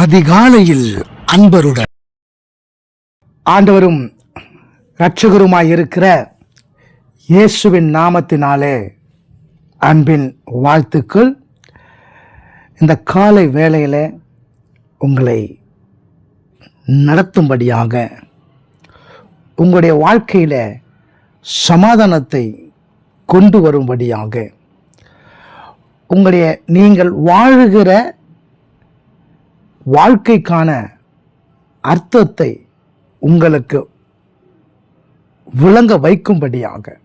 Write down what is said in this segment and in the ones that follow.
அதிகாலையில் அன்பருடன். ஆண்டவரும் இரட்சகருமாய் இருக்கிற இயேசுவின் நாமத்தினாலே அன்பின் வாழ்த்துக்கள். இந்த காலை வேளையில் உங்களை நடத்தும்படியாக உங்களுடைய வாழ்க்கையில் சமாதானத்தை கொண்டு வரும்படியாக உங்களுடைய நீங்கள் வாழுகிற வாழ்க்கைக்கான அர்த்தத்தை உங்களுக்கு விளங்க வைக்கும்படியாக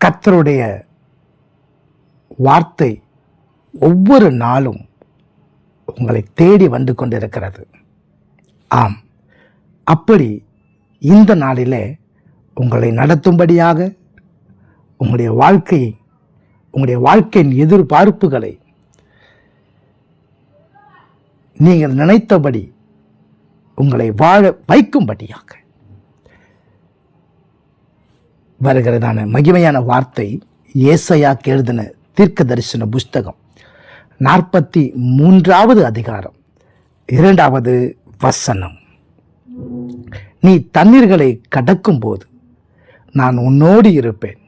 கத்தருடைய வார்த்தை ஒவ்வொரு நாளும் உங்களை தேடி வந்து கொண்டிருக்கிறது. ஆம். அப்படி இந்த நாளிலே உங்களை நடத்தும்படியாக உங்களுடைய வாழ்க்கையை உங்களுடைய வாழ்க்கையின் எதிர்பார்ப்புகளை நீங்கள் நினைத்தபடி உங்களை வாழ வைக்கும்படியாக. வருகிறதான மகிமையான வார்த்தை ஏசையா எழுதின தீர்க்க தரிசன புஸ்தகம் நாற்பத்தி மூன்றாவது அதிகாரம் இரண்டாவது வசனம். நீ தண்ணீர்களை கடக்கும்போது நான் உன்னோடு இருப்பேன்.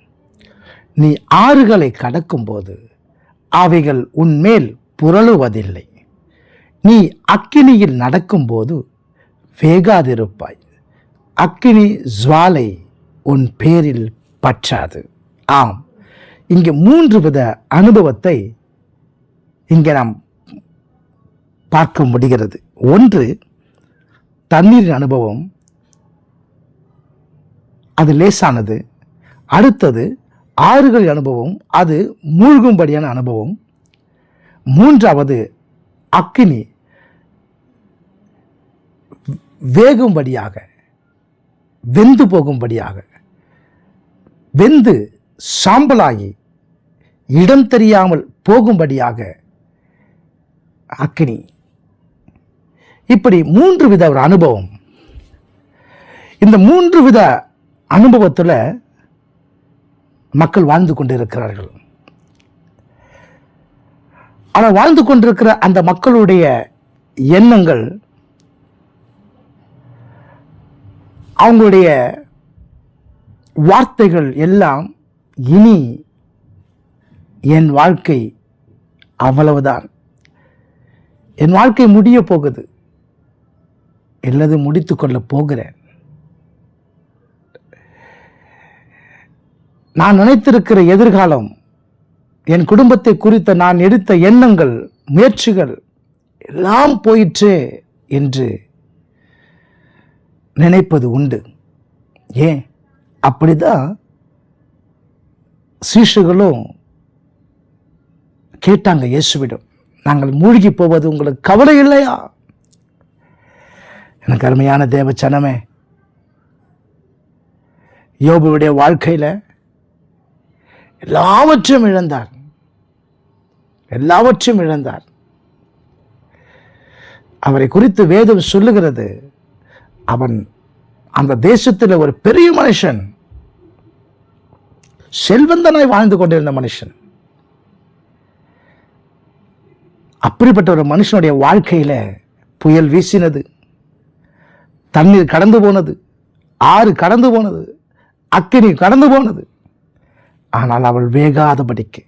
நீ ஆறுகளை கடக்கும்போது அவைகள் உன்மேல் புரளுவதில்லை. நீ அக்கினியில் நடக்கும்போது வேகாதிருப்பாய். அக்கினி ஜுவாலை உன் பேரில் பற்றாது. ஆம் இங்கே மூன்று வித அனுபவத்தை இங்கே நாம் பார்க்க முடிகிறது. ஒன்று தண்ணீரின் அனுபவம். அது லேசானது. அடுத்தது ஆறுகள் அனுபவம். அது மூழ்கும்படியான அனுபவம். மூன்றாவது அக்கினி வேகும்படியாக வெந்து போகும்படியாக வெந்து சாம்பலாகி இடம் தெரியாமல் போகும்படியாக அக்னி இப்படி மூன்று வித ஒரு அனுபவம். இந்த மூன்று வித அனுபவத்தில் மக்கள் வாழ்ந்து கொண்டிருக்கிறார்கள். ஆனால் வாழ்ந்து கொண்டிருக்கிற அந்த மக்களுடைய எண்ணங்கள் அவங்களுடைய வார்த்தைகள் எல்லாம் இனி என் வாழ்க்கை அவ்வளவுதான். என் வாழ்க்கை முடிய போகுது. அல்லது முடித்து கொள்ளப் போகிறேன். நான் நினைத்திருக்கிற எதிர்காலம் என் குடும்பத்தை குறித்த நான் எடுத்த எண்ணங்கள் முயற்சிகள் எல்லாம் போயிற்றே என்று நினைப்பது உண்டு. ஏன்? அப்படிதான் சீஷுகளும் கேட்டாங்க இயேசுவிடம் நாங்கள் மூழ்கி போவது உங்களுக்கு கவலை இல்லையா? எனக்கு அருமையான தேவ சனமே வாழ்க்கையில் எல்லாவற்றையும் இழந்தார். எல்லாவற்றையும் இழந்தார். அவரை குறித்து வேதம் சொல்லுகிறது அவன் அந்த தேசத்தில் ஒரு பெரிய மனுஷன் செல்வந்தனாய் வாழ்ந்து கொண்டிருந்த மனுஷன். அப்படிப்பட்ட ஒரு மனுஷனுடைய வாழ்க்கையில் புயல் வீசினது தண்ணீர் கடந்து போனது ஆறு கடந்து போனது அக்கினி கடந்து போனது. ஆனால் அவள் வேகாதபடிக்கு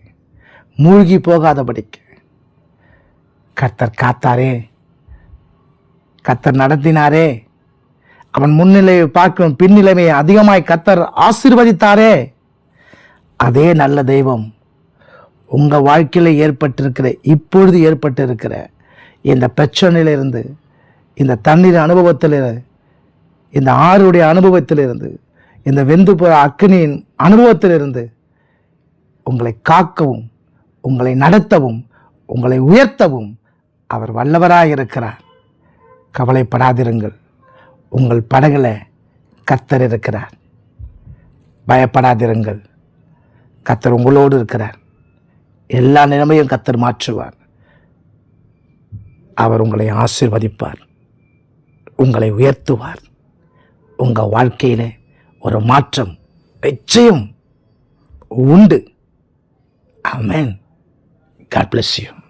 மூழ்கி போகாதபடிக்கு கர்த்தர் காத்தாரே கர்த்தர் நடத்தினாரே அவன் முன்னிலையை பார்க்கும் பின்னிலைமையை அதிகமாய் கத்தர் ஆசிர்வதித்தாரே. அதே நல்ல தெய்வம் உங்கள் வாழ்க்கையில் ஏற்பட்டிருக்கிற இப்பொழுது ஏற்பட்டிருக்கிற இந்த பிரச்சனையிலிருந்து இந்த தண்ணீர் அனுபவத்தில் இந்த ஆறுடைய அனுபவத்திலிருந்து இந்த வெந்து போகிற அக்னியின் அனுபவத்திலிருந்து உங்களை காக்கவும் உங்களை நடத்தவும் உங்களை உயர்த்தவும் அவர் வல்லவராக இருக்கிறார் கவலைப்படாதிருங்கள். உங்கள் படகளை கத்தர் இருக்கிறார். பயப்படாதிருங்கள். கத்தர் உங்களோடு இருக்கிறார். எல்லா நிலைமையும் கத்தர் மாற்றுவார். அவர் உங்களை ஆசிர்வதிப்பார். உங்களை உயர்த்துவார். உங்கள் வாழ்க்கையில் ஒரு மாற்றம் நிச்சயம் உண்டு. அமேன் காட் பிளஸ் யூ